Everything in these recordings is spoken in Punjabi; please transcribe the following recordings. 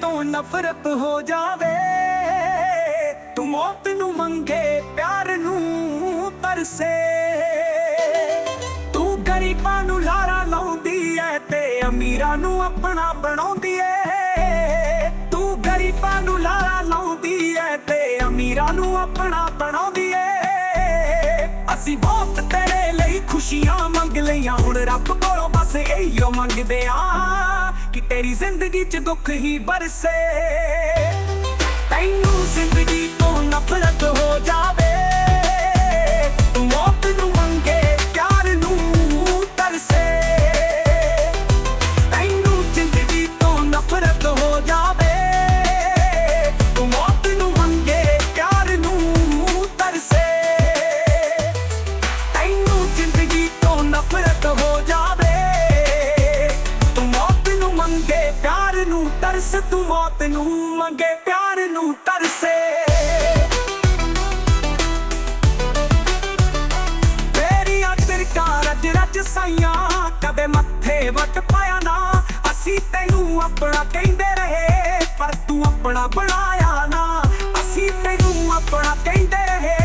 ਤੋਂ ਨਫ਼ਰਤ ਹੋ ਜਾਵੇ। ਤੂੰ ਮੌਤ ਨੂੰ ਮੰਗੇ, ਪਿਆਰ ਨੂੰ ਤਰਸੇ। ਤੂੰ ਗਰੀਬਾਂ ਨੂੰ ਲਾਰਾ ਲਾਉਂਦੀ ਐ ਤੇ ਅਮੀਰਾਂ ਨੂੰ ਆਪਣਾ ਬਣਾਉਂਦੀ ਐ। ਤੂੰ ਗਰੀਬਾਂ ਨੂੰ ਲਾਰਾ ਲਾਉਂਦੀ ਐ ਤੇ ਅਮੀਰਾਂ ਨੂੰ ਆਪਣਾ ਬਣਾਉਂਦੀ ਐ। ਅਸੀਂ ਬਹੁਤ ਤੇਰੇ ਲਈ ਖੁਸ਼ੀਆਂ ਮੰਗ ਲਈਆਂ, ਹੁਣ ਰੱਬ ਕੋਲੋਂ ਬਸ ਇਹੀਓ ਮੰਗਦੇ ਆ। ਕਿ ਤੇਰੀ ਜ਼ਿੰਦਗੀ 'ਚ ਦੁੱਖ ਹੀ ਬਰਸੇ। ਤੈਨੂੰ ਜ਼ਿੰਦਗੀ ਨੂੰ ਤੂੰ ਮੌਤ ਨੂੰ ਮੰਗੇ ਪਿਆਰ ਨੂੰ ਤਰਸੇ। ਤੇਰੀਆਂ ਤਿਰਕਾਂ ਰੱਜ ਰੱਜ ਸਾਈਆਂ, ਕਦੇ ਮੱਥੇ ਵਟ ਪਾਇਆ ਨਾ। ਅਸੀਂ ਤੈਨੂੰ ਆਪਣਾ ਕਹਿੰਦੇ ਰਹੇ, ਪਰ ਤੂੰ ਆਪਣਾ ਬਣਾਇਆ ਨਾ। ਅਸੀਂ ਤੈਨੂੰ ਆਪਣਾ ਕਹਿੰਦੇ ਰਹੇ,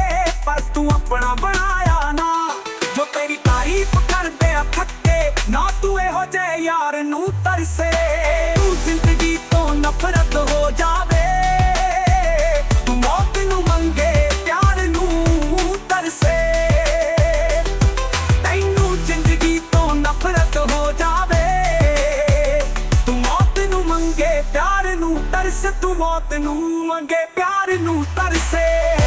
ਪਰ ਤੂੰ ਆਪਣਾ ਬਣਾਇਆ ਨਾ। ਜੋ ਤੇਰੀ ਤਾਰੀਫ ਕਰਦੇ ਆ ਥੱਕੇ, ਨਾ ਤੂੰ ਇਹੋ ਜਿਹੇ ਯਾਰ ਨੂੰ ਤਰਸੇ। ਤੂੰ ਜ਼ਿੰਦਗੀ ਨਫ਼ਰਤ ਹੋ ਜਾਵੇ। ਤੂੰ ਮੌਤ ਨੂੰ ਮੰਗੇ, ਪਿਆਰ ਨੂੰ ਤਰਸੇ। ਤੈਨੂੰ ਜ਼ਿੰਦਗੀ ਤੋਂ ਨਫ਼ਰਤ ਹੋ ਜਾਵੇ। ਤੂੰ ਮੌਤ ਨੂੰ ਮੰਗੇ, ਪਿਆਰ ਨੂੰ ਤਰਸ। ਤੂੰ ਮੌਤ ਨੂੰ ਮੰਗੇ, ਪਿਆਰ ਨੂੰ ਤਰਸੇ।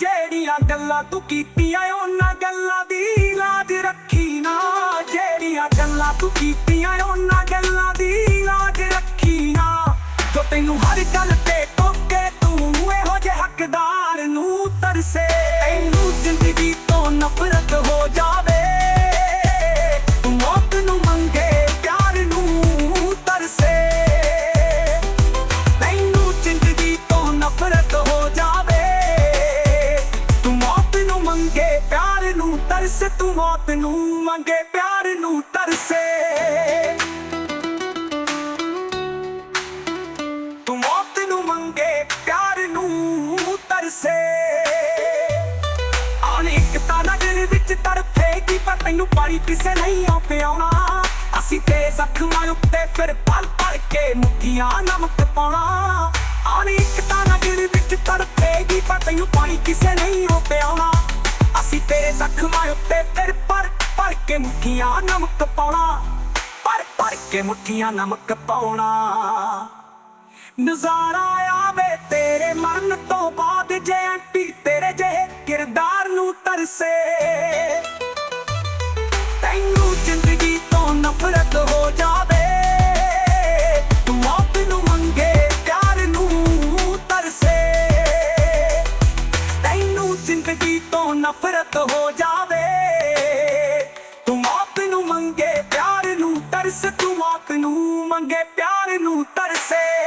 ਜਿਹੜੀਆਂ ਗੱਲਾਂ ਤੂੰ ਕੀਤੀਆਂ ਉਹਨਾਂ ਗੱਲਾਂ ਦੀ ਲਾਜ ਰੱਖੀ ਨਾ। ਜਿਹੜੀਆਂ ਗੱਲਾਂ ਤੂੰ ਕੀਤੀਆਂ ਉਹਨਾਂ ਗੱਲਾਂ ਦੀ ਲਾਜ ਰੱਖੀ ਨਾ। ਜੋ ਤੈਨੂੰ ਹਰ ਗੱਲ ਤੇ ਟੋਕੇ, ਤੂੰ ਇਹੋ ਜਿਹੇ ਹੱਕਦਾਰ ਨੂੰ ਤਰਸੇ। ਤਰਸ, ਤੂੰ ਮੌਤ ਨੂੰ ਮੰਗੇ, ਪਿਆਰ ਨੂੰ ਤਰਸੇ। ਤੂੰ ਮੌਤ ਨੂੰ ਮੰਗੇ, ਪਿਆਰ ਨੂੰ ਤਰਸੇ। ਆਣ ਤਾਂ ਨਗਰ ਵਿੱਚ ਤੜਫੇਗੀ ਪਰ ਤੈਨੂੰ ਪਾਣੀ ਕਿਸੇ ਨਹੀਂ ਆ ਪਿਆਉਣਾ ਅਸੀਂ ਤੇ ਜ਼ਖਮਾਂ ਉੱਤੇ ਫਿਰ ਪਲ ਪਲ ਕੇ ਮੁੱਠੀਆਂ ਨਮਕ ਪਾਉਣਾ। ਆਣ ਇੱਕ ਤਾਂ ਨਗਰ ਵਿੱਚ ਤੜਫੇਗੀ ਪਰ ਤੈਨੂੰ ਪਾਣੀ ਕਿਸੇ ਨਹੀਂ ਆ ਪਿਆਉਣਾ ਅਸੀਂ ਤੇਰੇ ਜ਼ਖਮਾਂ ਉੱਤੇ ਫਿਰ ਪਰ ਪਰ ਕੇ ਮੁੱਠੀਆਂ ਨਮਕ ਪਾਉਣਾ। ਪਰ ਪਰ ਕੇ ਮੁੱਠੀਆਂ ਨਮਕ ਪਾਉਣਾ। ਨਜ਼ਾਰਾ ਆਵੇ ਤੇਰੇ ਮਰਨ ਤੋਂ ਬਾਅਦ ਜੇ ਆਂਟੀ ਤੇਰੇ ਜਿਹੇ ਕਿਰਦਾਰ ਨੂੰ ਤਰਸੇ। ਜ਼ਿੰਦਗੀ ਤੋਂ ਨਫ਼ਰਤ ਹੋ ਜਾਵੇ। ਤੂੰ ਆਪ ਨੂੰ ਮੰਗੇ, ਪਿਆਰ ਨੂੰ ਤਰਸ, ਤੂੰ ਆਪ ਨੂੰ ਮੰਗੇ, ਪਿਆਰ ਨੂੰ ਤਰਸੇ।